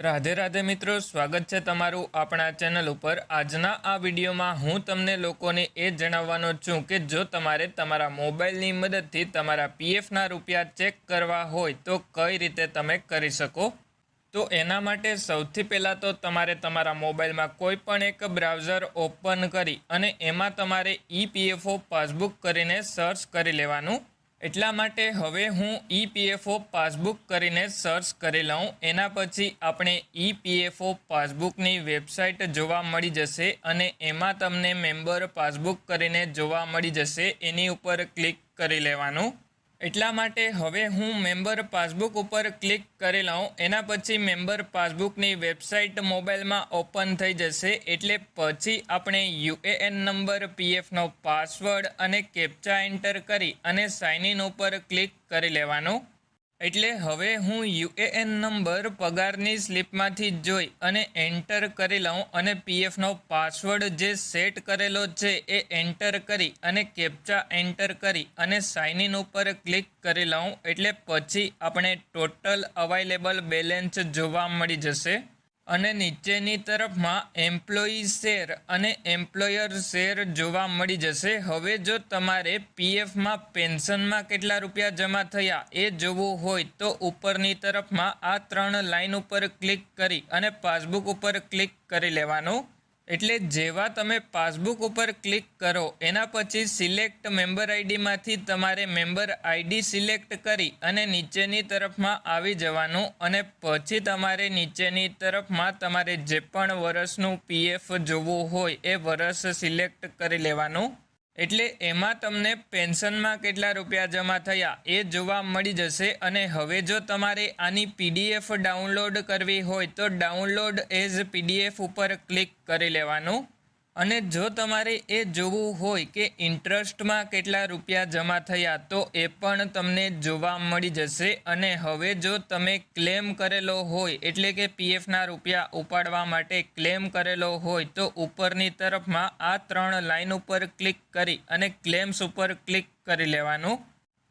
રાધે રાધે મિત્રો, સ્વાગત છે તમારું આપણા ચેનલ ઉપર. આજના આ વિડીયોમાં હું તમને લોકોને એ જણાવવાનો છું કે જો તમારે તમારા મોબાઈલની મદદથી તમારા પીએફના રૂપિયા ચેક કરવા હોય, તો કઈ રીતે તમે કરી શકો? તો એના માટે સૌથી પહેલાં તો તમારે તમારા મોબાઈલમાં કોઈ પણ એક બ્રાઉઝર ઓપન કરી અને એમાં તમારે ઈપીએફઓ પાસબુક કરીને સર્ચ કરી લેવાનું. એટલા માટે હવે હું ઈપીએફઓ પાસબુક કરીને સર્ચ કરી લઉં. એના પછી આપણે ઈપીએફઓ પાસબુકની વેબસાઇટ જોવા મળી જશે અને એમાં તમને મેમ્બર પાસબુક કરીને જોવા મળી જશે. એની ઉપર ક્લિક કરી લેવાનું. એટલા માટે હવે હું મેમ્બર પાસબુક ઉપર ક્લિક કરી લઉં એના પછી મેમ્બર પાસબુકની વેબસાઇટ મોબાઈલમાં ઓપન થઈ જશે એટલે પછી આપણે યુએએન નંબર, પીએફનો પાસવર્ડ અને કેપ્ચા એન્ટર કરી અને સાઇન ઇન ઉપર ક્લિક કરી લેવાનું. એટલે હવે હું યુએએન નંબર પગારની સ્લિપમાંથી જોઈ અને એન્ટર કરી લઉં અને પીએફનો પાસવર્ડ જે સેટ કરેલો છે એ એન્ટર કરી અને કેપ્ચા એન્ટર કરી અને સાઇન ઇન ઉપર ક્લિક કરી લઉં એટલે પછી આપણે ટોટલ અવાઇલેબલ બેલેન્સ જોવા મળી જશે. અને નીચેની તરફમાં એમ્પ્લોયી શેર અને એમ્પ્લોયર શેર જોવા મળી જશે. હવે જો તમારે પીએફમાં પેન્શનમાં કેટલા રૂપિયા જમા થયા એ જોવું હોય તો ઉપરની તરફમાં આ ત્રણ લાઇન ઉપર ક્લિક કરી અને પાસબુક ઉપર ક્લિક કરી લેવાનું. એટલે જેવા તમે પાસબુક ઉપર ક્લિક કરો, એના પછી સિલેક્ટ મેમ્બર આઈડીમાંથી તમારે મેમ્બર આઈડી સિલેક્ટ કરી અને નીચેની તરફમાં આવી જવાનું અને પછી તમારે નીચેની તરફમાં તમારે જે પણ વર્ષનું પીએફ જોવું હોય એ વર્ષ સિલેક્ટ કરી લેવાનું. એટલે એમાં તમને પેન્શનમાં કેટલા રૂપિયા જમા થયા એ જોવા મળી જશે અને હવે જો તમારે આની પીડીએફ ડાઉનલોડ કરવી હોય તો ડાઉનલોડ એઝ પીડીએફ ઉપર ક્લિક કરી લેવાનું. અને જો તમારે એ જોવું હોય કે ઇન્ટરેસ્ટમાં કેટલા રૂપિયા જમા થયા, તો એ પણ તમને જોવા મળી જશે. અને હવે જો તમે ક્લેમ કરેલો હોય, એટલે કે પીએફના રૂપિયા ઉપાડવા માટે ક્લેમ કરેલો હોય, તો ઉપરની તરફમાં આ ત્રણ લાઇન ઉપર ક્લિક કરી અને ક્લેમ્સ ઉપર ક્લિક કરી લેવાનું.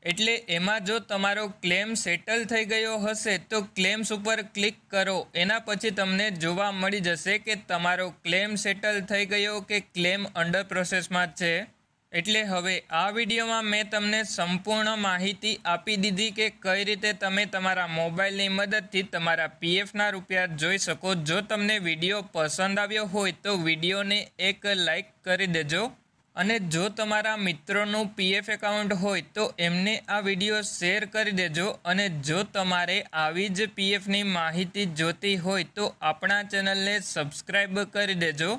એટલે એમાં જો તમારો ક્લેમ સેટલ થઈ ગયો હશે, તો ક્લેમ્સ ઉપર ક્લિક કરો. એના પછી તમને જોવા મળી જશે કે તમારો ક્લેમ સેટલ થઈ ગયો કે ક્લેમ અંડર પ્રોસેસમાં છે. એટલે હવે આ વિડીયોમાં મેં તમને સંપૂર્ણ માહિતી આપી દીધી કે કઈ રીતે તમે તમારા મોબાઈલની મદદથી તમારા પીએફના રૂપિયા જોઈ શકો. જો તમને વીડિયો પસંદ આવ્યો હોય, તો વિડીયોને એક લાઈક કરી દેજો. અને જો તમારા મિત્રોનું પીએફ એકાઉન્ટ હોય તો એમને આ વીડિયો શેર કરી દેજો અને જો તમારે આવી જ પીએફની માહિતી જોતી હોય તો આપણા ચેનલને સબસ્ક્રાઈબ કરી દેજો.